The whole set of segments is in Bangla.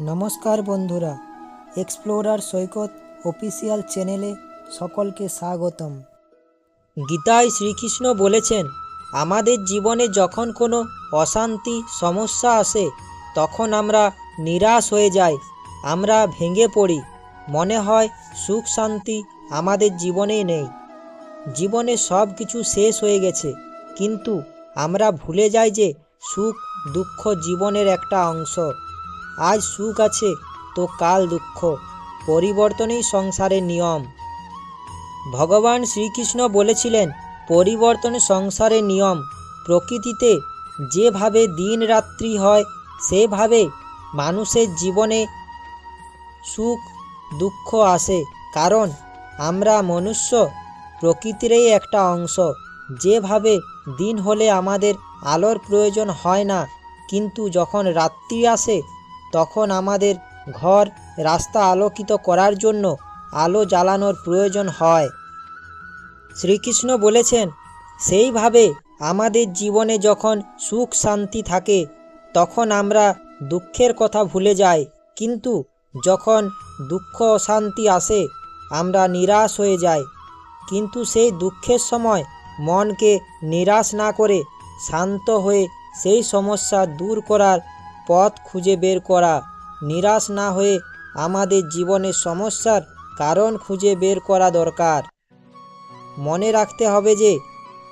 নমস্কার বন্ধুরা এক্সপ্লোরার সৈকত অফিসিয়াল চ্যানেলে সকলকে স্বাগতম। গীতায় শ্রীকৃষ্ণ বলেছেন, আমাদের জীবনে যখন কোনো অশান্তি, সমস্যা আসে, তখন আমরা নিরাশ হয়ে যাই, আমরা ভেঙে পড়ি। মনে হয় সুখ শান্তি আমাদের জীবনেই নেই। জীবনে সব কিছু শেষ হয়ে গেছে, কিন্তু আমরা ভুলে যাই যে সুখ দুঃখ জীবনের একটা অংশ। আজ সুখ আছে, তো কাল দুঃখ। পরিবর্তনই সংসারের নিয়ম। ভগবান শ্রীকৃষ্ণ বলেছিলেন, পরিবর্তন সংসারের নিয়ম। প্রকৃতিতে যেভাবে দিন রাত্রি হয়, সেভাবে মানুষের জীবনে সুখ, দুঃখ আসে। কারণ আমরা মনুষ্য, প্রকৃতিরই একটা অংশ। যেভাবে দিন হলে আমাদের আলোর প্রয়োজন হয় না, কিন্তু যখন রাত্রি আসে তখন আমাদের ঘর রাস্তা আলোকিত করার জন্য আলো জ্বালানোর প্রয়োজন হয়। শ্রীকৃষ্ণ বলেছেন, সেইভাবে আমাদের জীবনে যখন সুখ শান্তি থাকে, তখন আমরা দুঃখের কথা ভুলে যাই। কিন্তু যখন দুঃখ অশান্তি আসে, আমরা নিরাশ হয়ে যাই। কিন্তু সেই দুঃখের সময় মনকে নিরাশ না করে শান্ত হয়ে সেই সমস্যা দূর করার পথ খুঁজে বের করা। নিরাশ না হয়ে আমাদের জীবনের সমস্যার কারণ খুঁজে বের করা দরকার। মনে রাখতে হবে যে,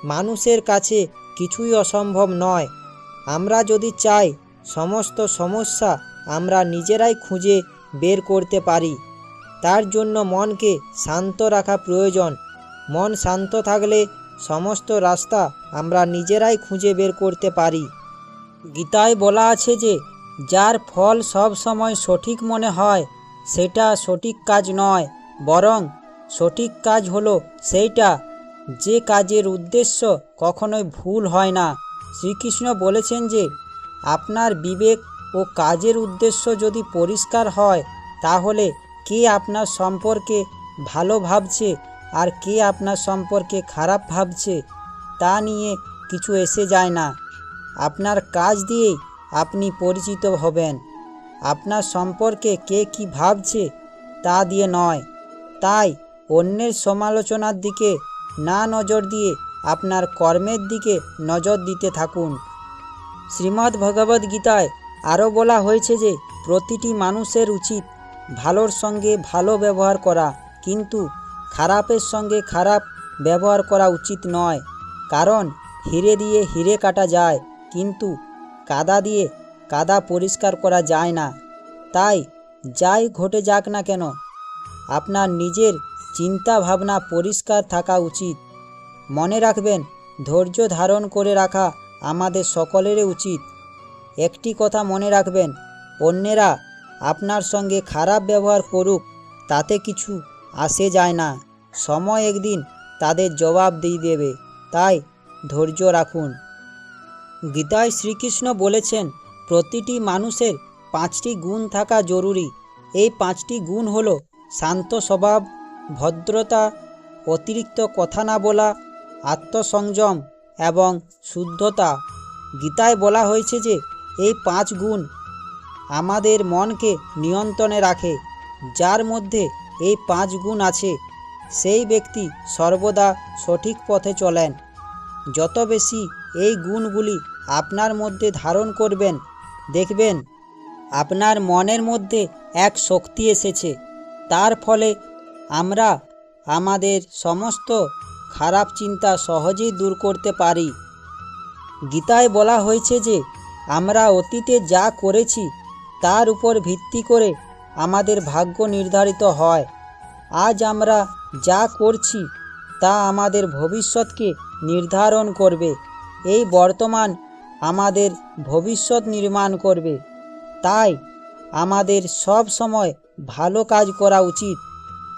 মানুষের কাছে কিছুই অসম্ভব নয়। আমরা যদি চাই, সমস্ত সমস্যা আমরা নিজেরাই খুঁজে বের করতে পারি। তার জন্য মনকে শান্ত রাখা প্রয়োজন। মন শান্ত থাকলে সমস্ত রাস্তা আমরা নিজেরাই খুঁজে বের করতে পারি। গীতায় বলা আছে যে, যার ফল সব সময় সঠিক মনে হয়, সেটা সঠিক কাজ নয়, বরং সঠিক কাজ হলো সেইটা। যে কাজের উদ্দেশ্য কখনোই ভুল হয় না। শ্রীকৃষ্ণ বলেছেন যে, আপনার বিবেক ও কাজের উদ্দেশ্য যদি পরিষ্কার হয়, তাহলে কে আপনার সম্পর্কে ভালো ভাবছে আর কে আপনার সম্পর্কে খারাপ ভাবছে, তা নিয়ে কিছু এসে যায় না। আপনার কাজ দিয়েই আপনি পরিচিত হবেন। আপনার সম্পর্কে কে কি ভাবছে তা দিয়ে নয়। তাই অন্যের সমালোচনার দিকে না নজর দিয়ে আপনার কর্মের দিকে নজর দিতে থাকুন। শ্রীমদ্ ভগবদ্ গীতায় আরও বলা হয়েছে যে, প্রতিটি মানুষের উচিত ভালোর সঙ্গে ভালো ব্যবহার করা, কিন্তু খারাপের সঙ্গে খারাপ ব্যবহার করা উচিত নয়, কারণ হিরে দিয়ে হিরে কাটা যায়। কিন্তু কাদা দিয়ে কাদা পরিষ্কার করা যায় না। তাই যাই ঘটে যাক না কেন, আপনার নিজের চিন্তা ভাবনা পরিষ্কার থাকা উচিত। মনে রাখবেন, ধৈর্য ধারণ করে রাখা আমাদের সকলেরই উচিত। একটি কথা মনে রাখবেন, অন্যেরা আপনার সঙ্গে খারাপ ব্যবহার করুক, তাতে কিছু আসে যায় না। সময় একদিন তাদের জবাব দিয়ে দেবে, তাই ধৈর্য রাখুন। গীতায় শ্রীকৃষ্ণ বলেছেন, প্রতিটি মানুষের পাঁচটি গুণ থাকা জরুরি। এই পাঁচটি গুণ হল শান্ত স্বভাব, ভদ্রতা, অতিরিক্ত কথা না বলা, আত্মসংযম এবং শুদ্ধতা। গীতায় বলা হয়েছে যে, এই পাঁচ গুণ আমাদের মনকে নিয়ন্ত্রণে রাখে, যার মধ্যে এই পাঁচ গুণ আছে, সেই ব্যক্তি সর্বদা সঠিক পথে চলেন। যত বেশি এই গুণগুলি আপনার মধ্যে ধারণ করবেন। দেখবেন, আপনার মনের মধ্যে এক শক্তি এসেছে। তার ফলে আমরা আমাদের সমস্ত খারাপ চিন্তা সহজেই দূর করতে পারি। গীতায় বলা হয়েছে যে, আমরা অতীতে যা করেছি, তার উপর ভিত্তি করে আমাদের ভাগ্য নির্ধারিত হয়। আজ আমরা যা করছি, তা আমাদের ভবিষ্যৎকে নির্ধারণ করবে। এই বর্তমান আমাদের ভবিষ্যৎ নির্মাণ করবে। তাই আমাদের সব সময় ভালো কাজ করা উচিত।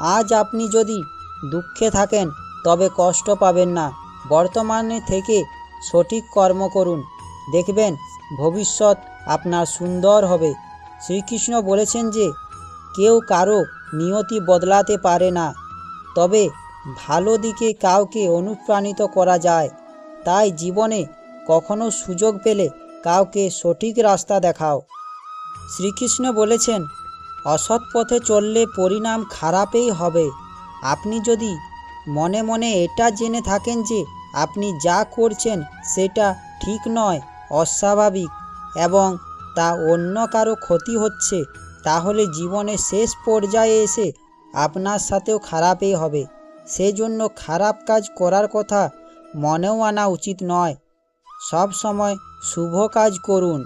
আজ আপনি যদি দুঃখে থাকেন, তবে কষ্ট পাবেন না। বর্তমানে থেকে সঠিক কর্ম করুন। দেখবেন ভবিষ্যৎ আপনার সুন্দর হবে। শ্রীকৃষ্ণ বলেছেন যে, কেউ কারও নিয়তি বদলাতে পারে না। তবে ভালো দিকে কাউকে অনুপ্রাণিত করা যায়। তাই জীবনে কখনো সুযোগ পেলে কাউকে সঠিক রাস্তা দেখাও। শ্রীকৃষ্ণ বলেছেন, অসৎ পথে চললে পরিণাম খারাপই হবে। আপনি যদি মনে মনে এটা জেনে থাকেন যে আপনি যা করছেন সেটা ঠিক নয়, অস্বাভাবিক, এবং তা অন্য কারও ক্ষতি হচ্ছে, তাহলে জীবনের শেষ পর্যায়ে এসে আপনার সাথেও খারাপই হবে। সেজন্য খারাপ কাজ করার কথা মনেও আনা উচিত নয়। সব সময় শুভ কাজ করুন।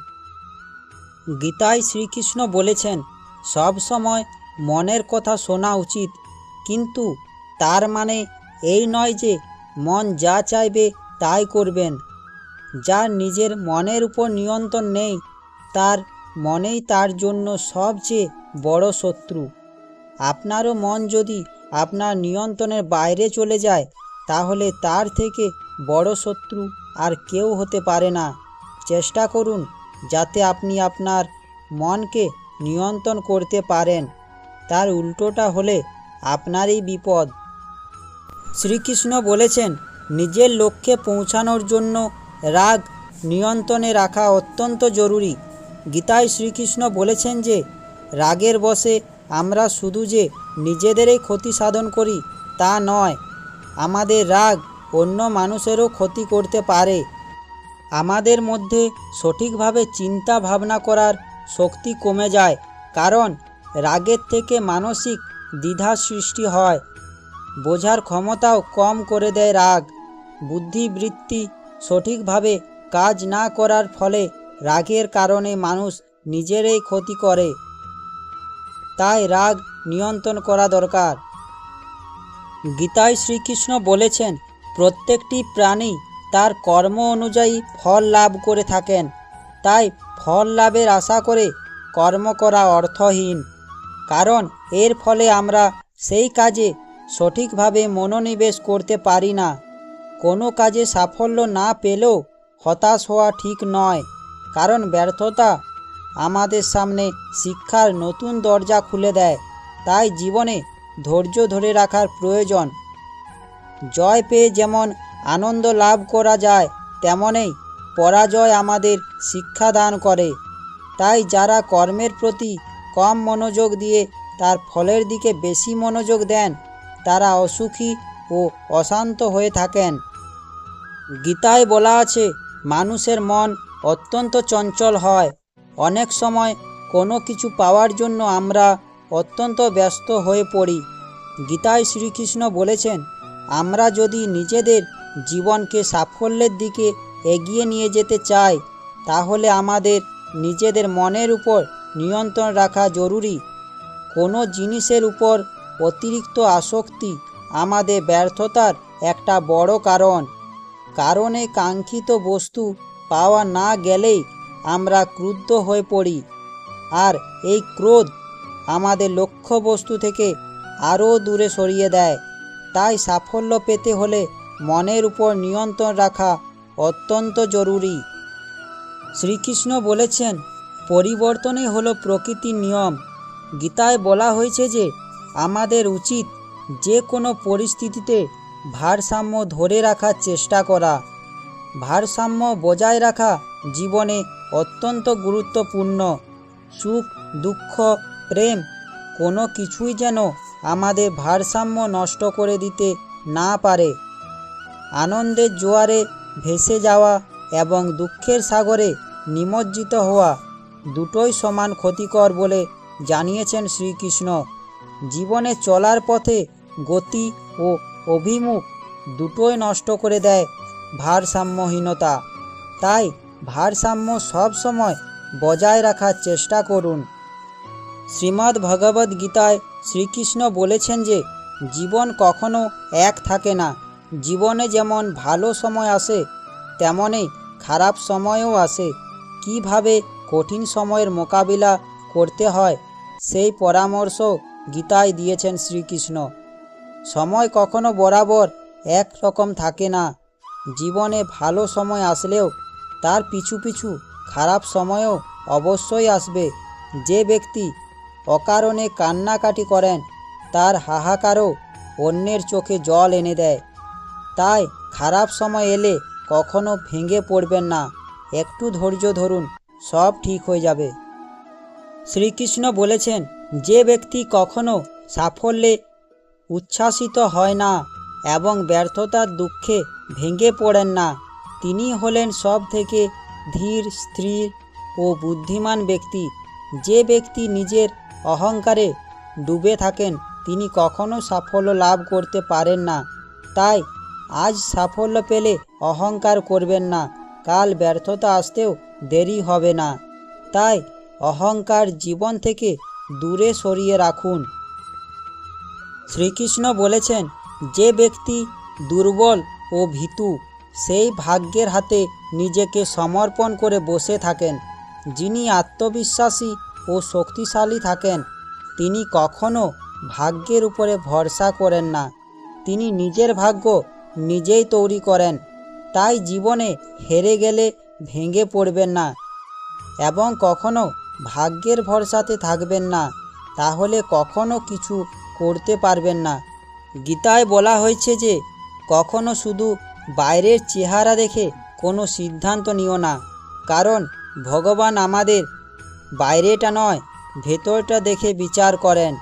গীতায় শ্রীকৃষ্ণ বলেছেন, সব সময় মনের কথা শোনা উচিত, কিন্তু তার মানে এই নয় যে মন যা চাইবে তাই করবেন। যার নিজের মনের উপর নিয়ন্ত্রণ নেই, তার মনেই তার জন্য সবচেয়ে বড় শত্রু। আপনারও মন যদি আপনার নিয়ন্ত্রণের বাইরে চলে যায়, তাহলে তার থেকে বড় শত্রু আর কেউ হতে পারে না। চেষ্টা করুন যাতে আপনি আপনার মনকে নিয়ন্ত্রণ করতে পারেন। তার উল্টোটা হলে আপনারই বিপদ। শ্রীকৃষ্ণ বলেছেন, নিজের লক্ষ্যে পৌঁছানোর জন্য রাগ নিয়ন্ত্রণে রাখা অত্যন্ত জরুরি। গীতায় শ্রীকৃষ্ণ বলেছেন যে, রাগের বশে আমরা শুধু যে নিজেদেরই ক্ষতি সাধন করি তা নয়, আমাদের রাগ অন্য মানুষেরও ক্ষতি করতে পারে। আমাদের মধ্যে সঠিকভাবে চিন্তা ভাবনা করার শক্তি কমে যায়, কারণ রাগের থেকে মানসিক দ্বিধা সৃষ্টি হয়। বোঝার ক্ষমতাও কম করে দেয় রাগ। বুদ্ধিবৃত্তি সঠিকভাবে কাজ না করার ফলে রাগের কারণে মানুষ নিজেরই ক্ষতি করে। তাই রাগ নিয়ন্ত্রণ করা দরকার। গীতায় শ্রীকৃষ্ণ বলেছেন প্রত্যেকটি প্রাণী তার কর্ম অনুযায়ী ফল লাভ করে থাকেন। তাই ফল লাভের আশা করে কর্ম করা অর্থহীন। কারণ এর ফলে আমরা সেই কাজে সঠিকভাবে মনোনিবেশ করতে পারি না। কোনো কাজে সাফল্য না পেলেও হতাশ হওয়া ঠিক নয়। কারণ ব্যর্থতা আমাদের সামনে শিক্ষার নতুন দরজা খুলে দেয়। তাই জীবনে ধৈর্য ধরে রাখার প্রয়োজন। জয় পেয়ে যেমন আনন্দ লাভ করা যায়, তেমনই পরাজয় আমাদের শিক্ষাদান করে। তাই যারা কর্মের প্রতি কম মনোযোগ দিয়ে তার ফলের দিকে বেশি মনোযোগ দেন, তারা অসুখী ও অশান্ত হয়ে থাকেন। গীতায় বলা আছে, মানুষের মন অত্যন্ত চঞ্চল হয়। অনেক সময় কোনো কিছু পাওয়ার জন্য আমরা অত্যন্ত ব্যস্ত হয়ে পড়ি। গীতায় শ্রীকৃষ্ণ বলেছেন আমরা যদি নিজেদের জীবনকে সাফল্যের দিকে এগিয়ে নিয়ে যেতে চাই, তাহলে আমাদের নিজেদের মনের উপর নিয়ন্ত্রণ রাখা জরুরি। কোনো জিনিসের উপর অতিরিক্ত আসক্তি আমাদের ব্যর্থতার একটা বড় কারণ। কারণে কাঙ্ক্ষিত বস্তু পাওয়া না গেলেই আমরা ক্রুদ্ধ হয়ে পড়ি। আর এই ক্রোধ আমাদের লক্ষ্যবস্তু থেকে আরও দূরে সরিয়ে দেয়। তাই সাফল্য পেতে হলে মনের উপর নিয়ন্ত্রণ রাখা অত্যন্ত জরুরি। শ্রীকৃষ্ণ বলেছেন পরিবর্তনই হলো প্রকৃতির নিয়ম। গীতায় বলা হয়েছে যে, আমাদের উচিত যে কোনো পরিস্থিতিতে ভারসাম্য ধরে রাখার চেষ্টা করা। ভারসাম্য বজায় রাখা জীবনে অত্যন্ত গুরুত্বপূর্ণ। সুখ, দুঃখ, প্রেম, কোনো কিছুই যেন আমাদের ভারসাম্য নষ্ট করে দিতে না পারে। আনন্দের জোয়ারে ভেসে যাওয়া এবং দুঃখের সাগরে নিমজ্জিত হওয়া দুটোই সমান ক্ষতিকর বলে জানিয়েছেন শ্রীকৃষ্ণ। জীবনে চলার পথে গতি ও অভিমুখ দুটোই নষ্ট করে দেয় ভারসাম্যহীনতা। তাই ভারসাম্য সব সময় বজায় রাখার চেষ্টা করুন। শ্রীমদ্ ভগবদ্ গীতায় শ্রীকৃষ্ণ বলেছেন যে, জীবন কখনো এক থাকে না। জীবনে যেমন ভালো সময় আসে তেমনই খারাপ সময়ও আসে। কীভাবে কঠিন সময়ের মোকাবিলা করতে হয়, সেই পরামর্শ গীতায় দিয়েছেন শ্রীকৃষ্ণ। সময় কখনো বরাবর এক রকম থাকে না। জীবনে ভালো সময় আসলেও তার পিছু পিছু খারাপ সময়ও অবশ্যই আসবে। যে ব্যক্তি অকারণে কান্নাকাটি করেন। তার হাহাকারও অন্যের চোখে জল এনে দেয়। তাই খারাপ সময় এলে কখনো ভেঙে পড়বেন না। একটু ধৈর্য ধরুন, সব ঠিক হয়ে যাবে। শ্রীকৃষ্ণ বলেছেন, যে ব্যক্তি কখনো সাফল্যে উচ্ছ্বাসিত হয় না এবং ব্যর্থতার দুঃখে ভেঙে পড়েন না, তিনি হলেন সব থেকে ধীর, স্থির ও বুদ্ধিমান ব্যক্তি। যে ব্যক্তি নিজের অহংকারে ডুবে থাকেন। তিনি কখনো সাফল্য লাভ করতে পারেন না। তাই আজ সাফল্য পেলে অহংকার করবেন না। কাল ব্যর্থতা আসতেও দেরি হবে না। তাই অহংকার জীবন থেকে দূরে সরিয়ে রাখুন। শ্রীকৃষ্ণ বলেছেন, যে ব্যক্তি দুর্বল ও ভীতু, সেই ভাগ্যের হাতে নিজেকে সমর্পণ করে বসে থাকেন। যিনি আত্মবিশ্বাসী ও শক্তিশালী থাকেন। তিনি কখনো ভাগ্যের উপরে ভরসা করেন না। তিনি নিজের ভাগ্য নিজেই তৈরি করেন। তাই জীবনে হেরে গেলে ভেঙে পড়বেন না এবং কখনো ভাগ্যের ভরসাতে থাকবেন না। তাহলে কখনো কিছু করতে পারবেন না। গীতায় বলা হয়েছে যে, কখনো শুধু বাইরের চেহারা দেখে কোনো সিদ্ধান্ত নিও না। কারণ ভগবান আমাদের বাইরেটা নয়, ভেতরটা দেখে বিচার করেন।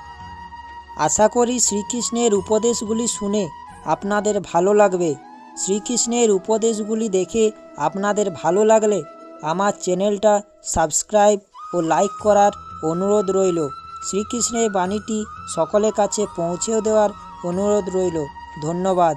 আশা করি শ্রীকৃষ্ণের উপদেশগুলি শুনে আপনাদের ভালো লাগবে। শ্রীকৃষ্ণের উপদেশগুলি দেখে আপনাদের ভালো লাগলে আমার চ্যানেলটা সাবস্ক্রাইব ও লাইক করার অনুরোধ রইল। শ্রীকৃষ্ণের বাণীটি সকলের কাছে পৌঁছেও দেওয়ার অনুরোধ রইল। ধন্যবাদ।